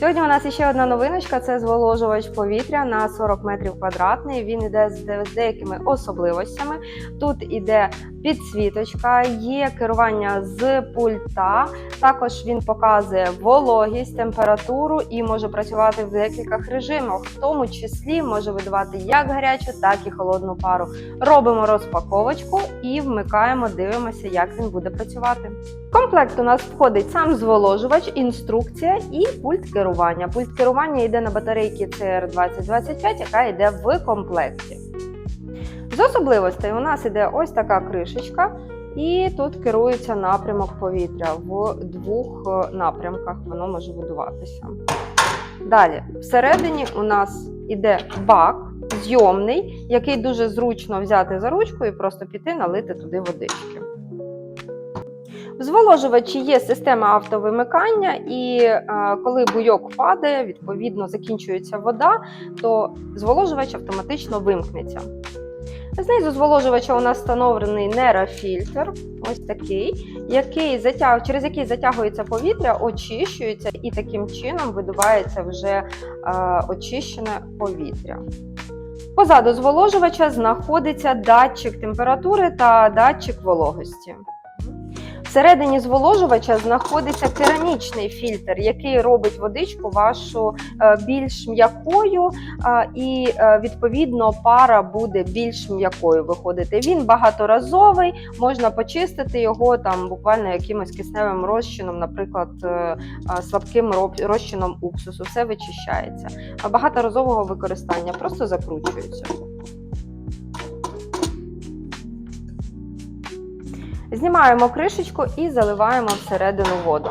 Сьогодні у нас ще одна новиночка це зволожувач повітря на 40 метрів квадратний. Він іде з з деякими особливостями. Тут іде підсвіточка, є керування з пульта. Також він показує вологість, температуру і може працювати в декількох режимах, в тому числі може видавати як гарячу, так і холодну пару. Робимо розпаковочку і вмикаємо, дивимося, як він буде працювати. В комплект у нас входить сам зволожувач, інструкція і пульт керування. Пульт керування йде на батарейці CR2025, яка йде в комплекті. З особливостей у нас іде ось така кришечка, і тут керується напрямок повітря в двох е, напрямках воно може видуватися. Далі, всередині у нас іде бак зйомний, який дуже зручно взяти за ручку і просто піти налити туди водички. Зволожувачі є система автовимикання, і е, коли буйок падає, відповідно закінчується вода, то зволожувач автоматично вимкнеться. Знизу зволожувача у нас встановлений нейрофільтр, ось такий, який затяг, через який затягується повітря, очищується і таким чином видувається вже е, очищене повітря. Позаду зволожувача знаходиться датчик температури та датчик вологості. Всередині зволожувача знаходиться керамічний фільтр, який робить водичку вашу е, більш м'якою, і е, відповідно пара буде більш м'якою виходити. Він багаторазовий, можна почистити його там буквально якимось кисневим розчином, наприклад, е, слабким розчином уксусу. Все вичищається. Багаторазового використання просто закручується. Знімаємо кришечку і заливаємо всередину воду.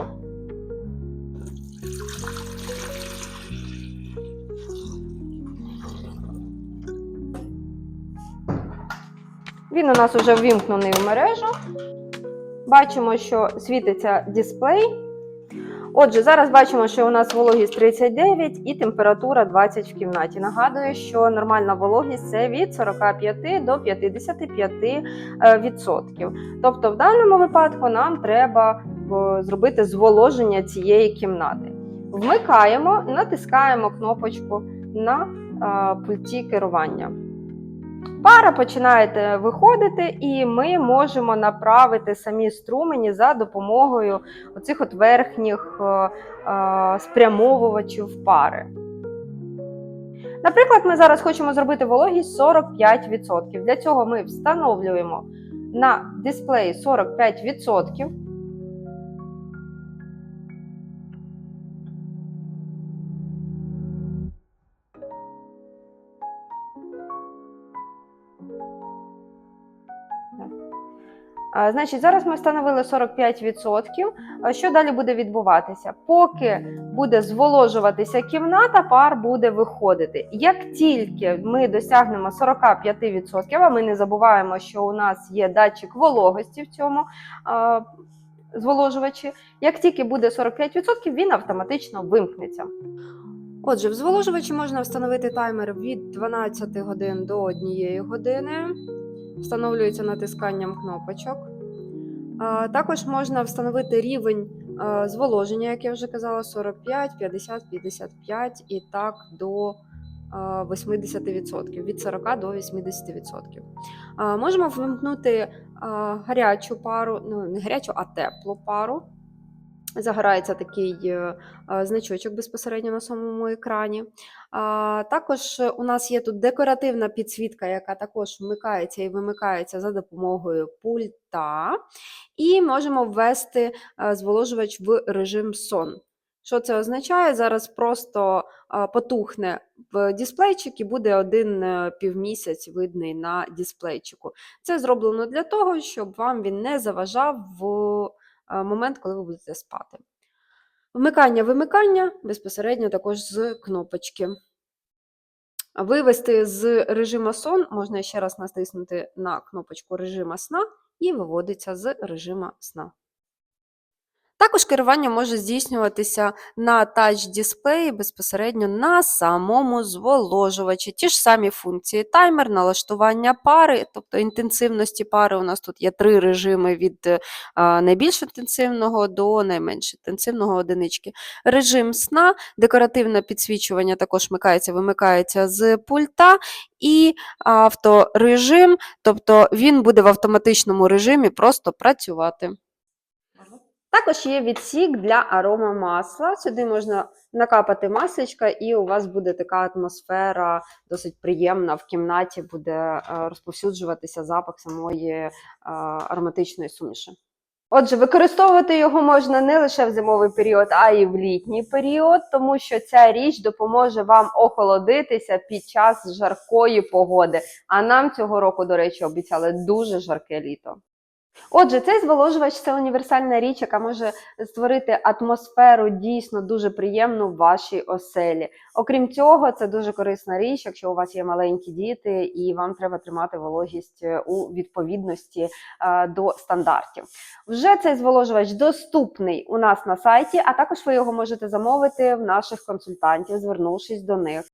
Він у нас вже ввімкнений в мережу. Бачимо, що світиться дисплей. Отже, зараз бачимо, що у нас вологість 39 і температура 20 в кімнаті. Нагадую, що нормальна вологість це від 45 до 55 е, відсотків. Тобто, в даному випадку нам треба е, зробити зволоження цієї кімнати. Вмикаємо, натискаємо кнопочку на е, пульті керування. Пара починає виходити, і ми можемо направити самі струмені за допомогою оцих от верхніх е, е, спрямовувачів пари. Наприклад, ми зараз хочемо зробити вологість 45%. Для цього ми встановлюємо на дисплеї 45%. Значить, зараз ми встановили 45%. Що далі буде відбуватися? Поки буде зволожуватися кімната, пар буде виходити. Як тільки ми досягнемо 45%, а ми не забуваємо, що у нас є датчик вологості в цьому зволожувачі, як тільки буде 45%, він автоматично вимкнеться. Отже, в зволожувачі можна встановити таймер від 12 годин до 1 години. Встановлюється натисканням кнопочок. Також можна встановити рівень зволоження, як я вже казала, 45, 50, 55 і так до е, 80%, від 40 до 80%. Можемо вимкнути е, гарячу пару, ну не гарячу, а теплу пару. Загорається такий е, е, значочок безпосередньо на самому екрані. Також у нас є тут декоративна підсвітка, яка також вмикається і вимикається за допомогою пульта. І можемо ввести е, зволожувач в режим сон. Що це означає? Зараз просто потухне в дисплейчик і буде один півмісяць видний на дисплейчику. Це зроблено для того, щоб вам він не заважав в момент, коли ви будете спати. Вмикання вимикання безпосередньо також з кнопочки. Вивести з режиму сон можна ще раз натиснути на кнопочку режима сна і виводиться з режиму сна. Також керування може здійснюватися на тач-дисплеї безпосередньо на самому зволожувачі. Ті ж самі функції таймер, налаштування пари, тобто інтенсивності пари. У нас тут є три режими від е, найбільш інтенсивного до найменш інтенсивного одинички. Режим сна, декоративне підсвічування також вмикається, вимикається з пульта, і авторежим, тобто він буде в автоматичному режимі просто працювати. Також є відсік для арома масла. Сюди можна накапати масличка, і у вас буде така атмосфера досить приємна. В кімнаті буде е, розповсюджуватися запах самої е, ароматичної суміші. Отже, використовувати його можна не лише в зимовий період, а й в літній період, тому що ця річ допоможе вам охолодитися під час жаркої погоди. А нам цього року, до речі, обіцяли дуже жарке літо. Отже, цей зволожувач це універсальна річ, яка може створити атмосферу дійсно дуже приємну в вашій оселі. Окрім цього, це дуже корисна річ, якщо у вас є маленькі діти і вам треба тримати вологість е, у відповідності е, до стандартів. Вже цей зволожувач доступний у нас на сайті, а також ви його можете замовити в наших консультантів, звернувшись до них.